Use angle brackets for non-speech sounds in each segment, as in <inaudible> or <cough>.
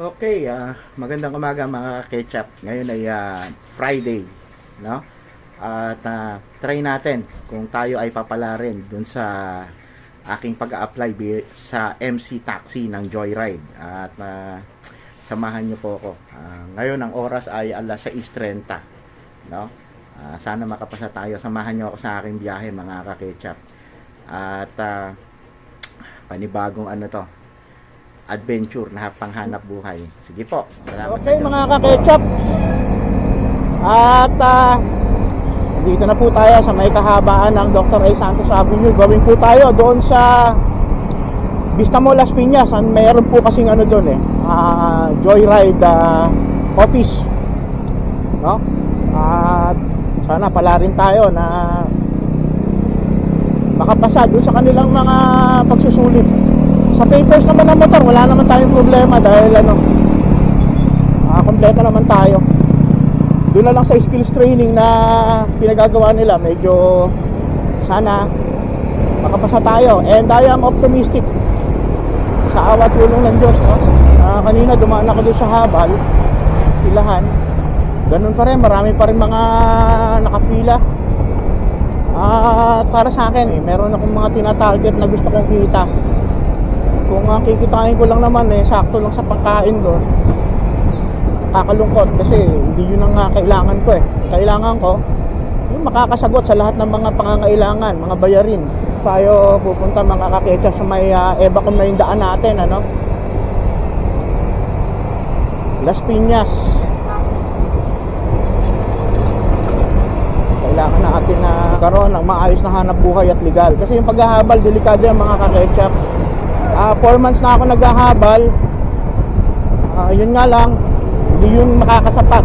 Okay, ah, magandang umaga mga ketchup. Ngayon ay ah, Friday, no? At ah, try natin kung tayo ay papala rin dun sa aking pag-apply sa MC Taxi ng Joyride. At ah, samahan niyo po ako. Ah, ngayon ang oras ay alas 6.30, no? Ah, sana makapasa tayo. Samahan niyo ako sa aking biyahe mga kaketchup. At ah, panibagong ano to, adventure na panghanap buhay. Sige po. Salamat Okay mga ka-ketchup At ah, dito na po tayo sa may kahabaan ng Dr. A. Santos Avenue Gawin po tayo doon sa Vista Mall Las Piñas Ang Meron po kasing ano doon eh ah, Joyride ah, office no? At sana pala rin tayo na makapasa doon sa kanilang mga pagsusulit sa papers naman ng motor wala naman tayong problema dahil ano ah, kompleto naman tayo doon na lang sa skills training na pinagagawa nila medyo sana makapasa tayo and I am optimistic sa awa tulong ng Diyos no? Ah, kanina dumaan ako doon sa habal pilahan ganun pa rin marami pa rin mga nakapila at para sa akin eh meron akong mga tinatarget na gusto kong kita kung uh, kikitain ko lang naman eh sakto lang sa pagkain doon. Kakalungkot kasi hindi yun ang kailangan ko eh. Kailangan ko yung makakasagot sa lahat ng mga pangangailangan mga bayarin. Tayo pupunta mga kaketsa sa may uh, eba kung na yung daan natin ano? Las Piñas. Kailangan natin na karoon ng maayos na hanap buhay at legal. Kasi yung paghahabal delikado yan mga kaketchup Ah, 4 months na ako naghahabal. Ah, yun nga lang, hindi yun makakasapat.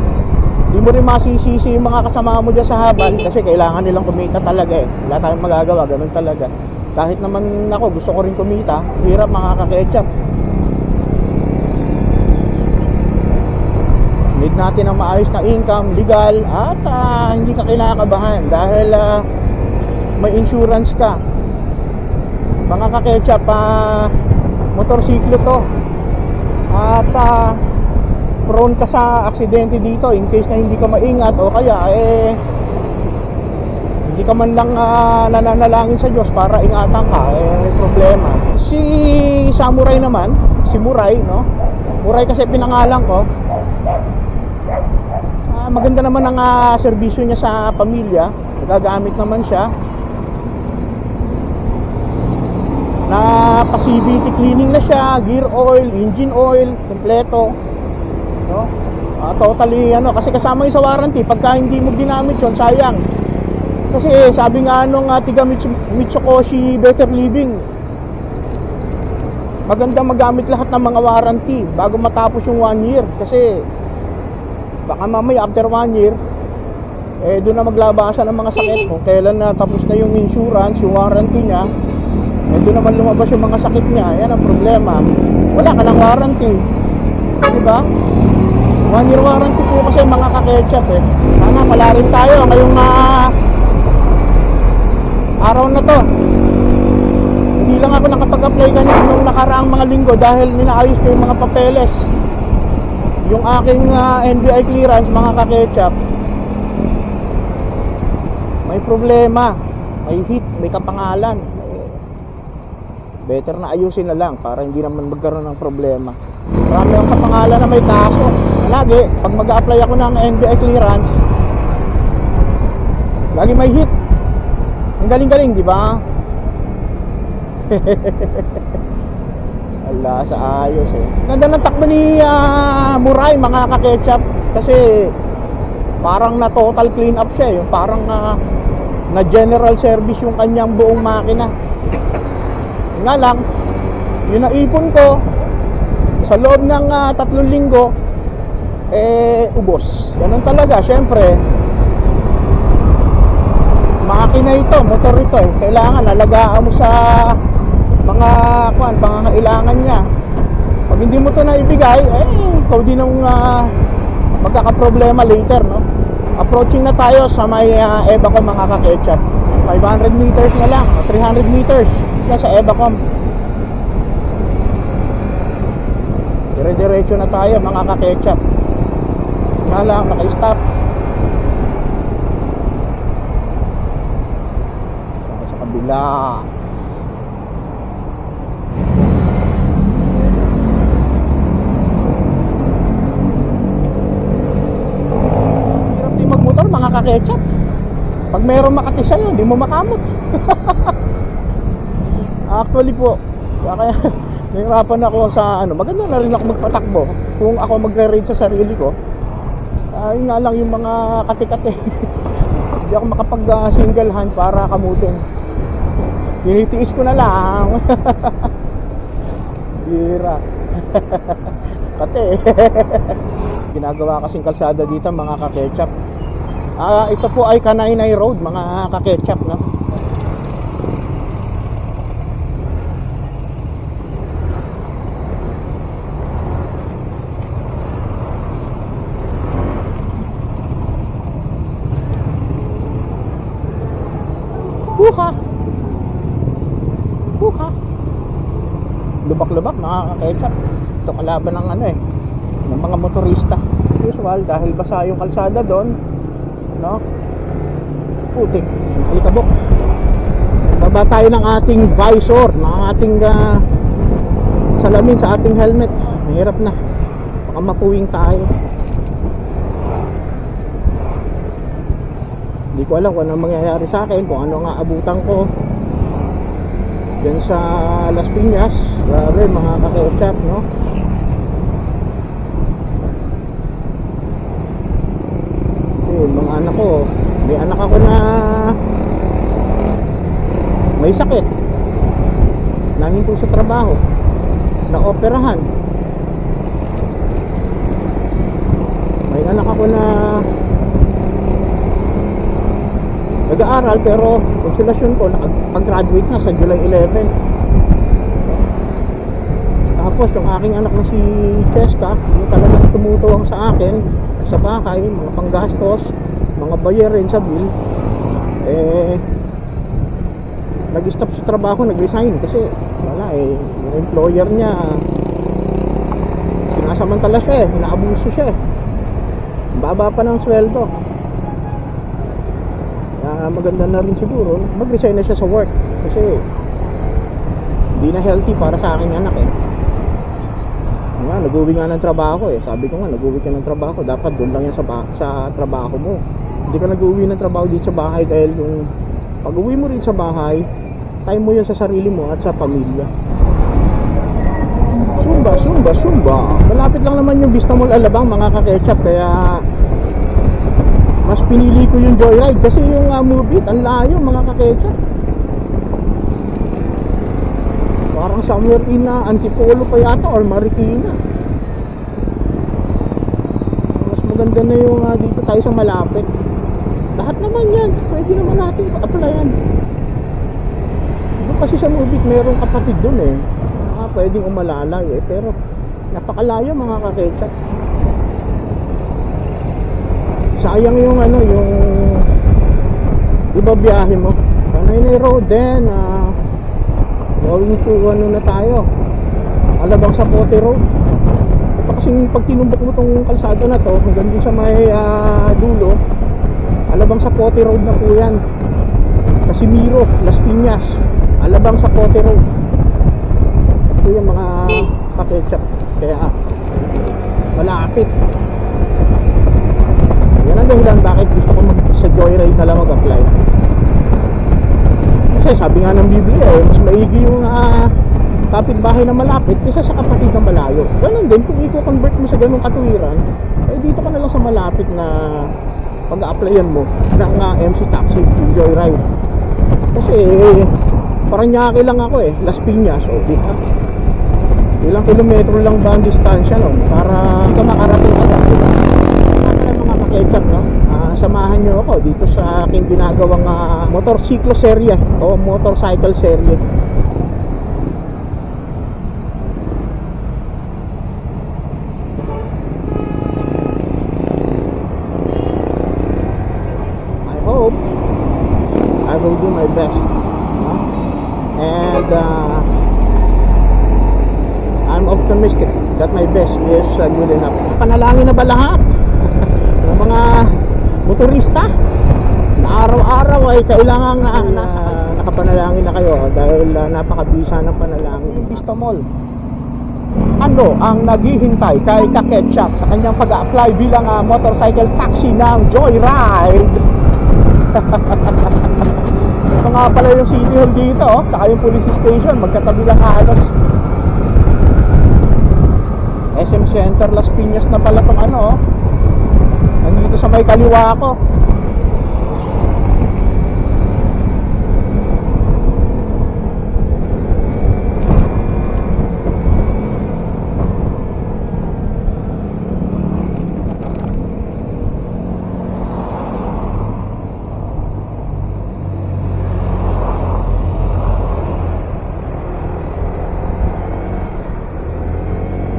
Hindi mo rin masisisi yung mga kasama mo dyan sa habal kasi kailangan nilang kumita talaga eh. Wala tayong magagawa, ganun talaga. Kahit naman ako, gusto ko rin kumita, hirap mga kaketchup. Need natin ng maayos na income, legal, at ah, hindi ka kinakabahan dahil ah, may insurance ka mga kaketchup ah, motorsiklo to. At ah, prone ka sa aksidente dito in case na hindi ka maingat o kaya eh hindi ka man lang ah, nananalangin sa Diyos para ingatan ka eh may problema. Si Samurai naman si Muray no? Muray kasi pinangalan ko. Ah, maganda naman ang ah, serbisyo niya sa pamilya. Nagagamit naman siya na pa-CVT cleaning na siya, gear oil, engine oil, kompleto. No? Ah, totally ano kasi kasama 'yung sa warranty pagka hindi mo ginamit 'yon, sayang. Kasi sabi nga nung uh, tiga Mitsu, Mitsukoshi Better Living maganda magamit lahat ng mga warranty bago matapos yung 1 year kasi baka mamaya after 1 year eh doon na maglabasan ng mga sakit <laughs> kung kailan na tapos na yung insurance, yung warranty niya doon naman lumabas yung mga sakit niya. Yan ang problema. Wala ka ng warranty. Di ba one year warranty po kasi mga kaketchup eh. Sana pala rin tayo ngayong ah, araw na to. Hindi lang ako nakapag-apply kanina nung nakaraang mga linggo dahil ninaayos ko yung mga papeles. Yung aking ah, NBI clearance mga kaketchup. May problema. May hit, may kapangalan better na ayusin na lang para hindi naman magkaroon ng problema. Marami ang kapangalan na may kaso. Lagi, pag mag apply ako ng NBI clearance, lagi may hit. Ang galing-galing, di ba? <laughs> Ala, sa ayos eh. Ganda ng takbo ni ah, Muray, mga kaketchup. Kasi parang na total clean up siya. eh. Yung parang ah, na general service yung kanyang buong makina nga lang yung naipon ko sa loob ng ah, tatlong linggo eh ubos. Ganun talaga syempre. Makina ito motor ito eh. Kailangan alagaan mo sa mga kuan pangangailangan niya. Pag hindi mo to naibigay eh ikaw din ang ah, magkakaproblema later no? Approaching na tayo sa may uh, eba ko mga kaketchup. 500 meters na lang o 300 meters yan sa Evacom Dire-diretso na tayo mga ka-ketchup. Nga lang, naka-stop. Sa kabila. Hirap din magmotor mga ka-ketchup. Pag mayroong makati sa'yo, hindi mo makamot. <laughs> Actually po, kaya <laughs> nahirapan ako sa ano, maganda na rin ako magpatakbo. Kung ako magre-rate sa sarili ko, ay nga lang yung mga kati-kati. <laughs> Hindi ako makapag ah, single hand para kamutin. Tinitiis ko na lang. <laughs> Bira. Kate. Ginagawa kasing kalsada dito mga ka-ketchup. Ah, ito po ay Kanainay Road mga ka-ketchup, no? Lubak-lubak kaketchup. Ito kalaban ng ano eh, ng mga motorista. Usual dahil basa yung kalsada doon. No? Putik. Alikabok. Baba tayo ng ating visor, ng ating ah, salamin sa ating helmet. Mahirap na. Baka mapuwing tayo. Hindi ko alam kung ano mangyayari sa akin, kung ano nga abutan ko. Diyan sa Las Piñas, grabe mga kaketchup, no? Kasi yung mga anak ko, may anak ako na may sakit. Nahinto sa trabaho. Na operahan. May anak ako na nag-aaral pero konsolasyon ko nakapag-graduate na sa July 11 tapos yung aking anak na si Cheska yung talagang tumutuwang sa akin sa bahay, mga panggastos mga bayarin sa bill. Eh nag-stop sa trabaho, nag-resign kasi wala eh, yung employer niya sinasamantala siya eh, inaabuso siya eh. Baba pa ng sweldo kaya maganda na rin siguro mag-resign na siya sa work. Kasi hindi na healthy para sa aking anak eh. Nga, nag-uwi nga ng trabaho eh. Sabi ko nga, nag-uwi ka ng trabaho. Dapat doon lang yan sa, sa trabaho mo. Hindi ka nag-uwi ng trabaho dito sa bahay dahil yung pag-uwi mo rin sa bahay time mo yun sa sarili mo at sa pamilya. Sumba, Sumba, Sumba malapit lang naman yung Vista Mall Alabang mga kaketchup. Kaya mas pinili ko yung Joyride kasi yung uh, Movit ang layo mga kaketchup parang somewhere in uh, Antipolo pa yata or Marikina. Mas maganda na yung uh, dito tayo sa malapit. Lahat naman yan pwede naman natin pa-applyan doon kasi sa Movit merong kapatid doon eh. Ah, pwedeng umalalay eh. Pero napakalayo mga kaketchup sayang yung ano yung iba biyahe mo. Panay Road then ah going to ano na tayo. Alabang sa Pote Road. Ito kasing pag tinumbok mo tong kalsada na to hanggang dun sa may ah, dulo Alabang sa Pote Road na po yan. Casimiro, Las Piñas Alabang sa Pote Road. Ito yung mga paketchup kaya malapit yan ang dahilan bakit gusto ko mag sa joyride na lang mag-apply. Kasi sabi nga ng Biblia eh, mas maigi yung uh, kapitbahay na malapit kaysa sa kapatid na malayo. Ganun din, kung i-convert mo sa ganung katuwiran, eh dito ka na lang sa malapit na pag-applyan mo ng uh, MC Taxi, joyride. Kasi eh, parang nyaki lang ako eh, Las Piñas, o di ba? Ilang kilometro lang ba ang distansya nun para ka makarating agad. Mga kaketchup, no? Ah, samahan nyo ako dito sa aking ginagawang ah, motorsiklo serye o motorcycle serye. I hope I will do my best. no? And uh, I'm optimistic that my best Yes, uh, good enough. Panalangin na ba lahat? Motorista na araw-araw ay kailangan na nasa nakapanalangin na kayo dahil uh, napakabisa ng panalangin. Vista Mall. Ano ang naghihintay kay Kaketchup sa kanyang pag-apply bilang uh, motorcycle taxi ng Joyride? <laughs> Ito nga pala yung City Hall dito, oh, saka yung police station, magkatabi lang halos. SM Center Las Piñas na pala tong ano, oh. Sa may kaliwa ko.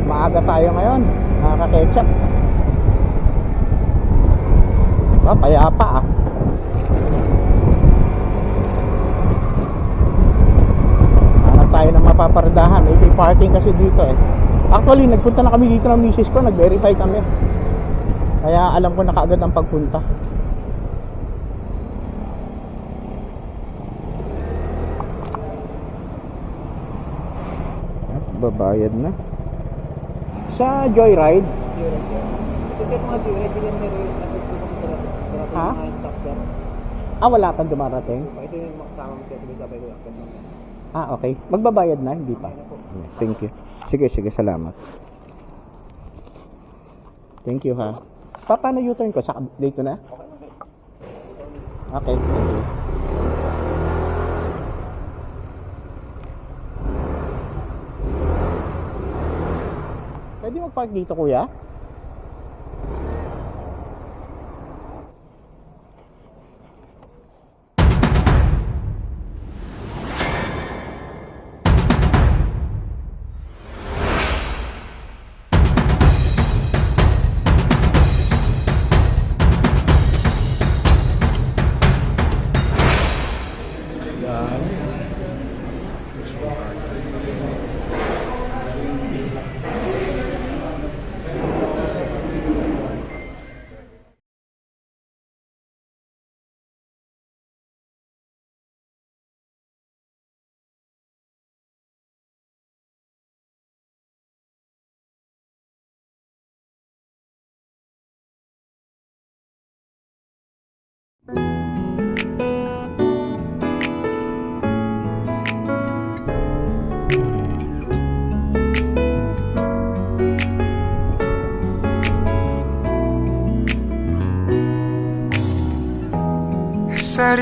Maaga tayo ngayon, mga Ba, payapa ah. Hanap tayo ng mapapardahan. May may parking kasi dito eh. Actually, nagpunta na kami dito ng misis ko. Nag-verify kami. Kaya alam ko na kaagad ang pagpunta. At babayad na. Sa Joyride, Kasi mga diuret, hindi lang nila yung nasa sa mga darating darating Ha? mga stop sir. ah wala pang dumarating. So, ito yung makasama mo siya, sabay-sabay ko mo. Ah, okay. Magbabayad na, hindi pa. Thank you. Sige, sige, salamat. Thank you ha. Pa, paano U-turn ko? Sa dito na? Okay, thank you. Pwede mag-park dito, kuya?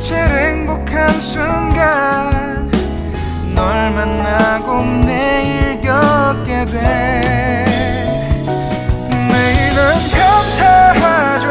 제일 행복한 순간 널 만나고 매일 겪게 돼. 매일은 감사하죠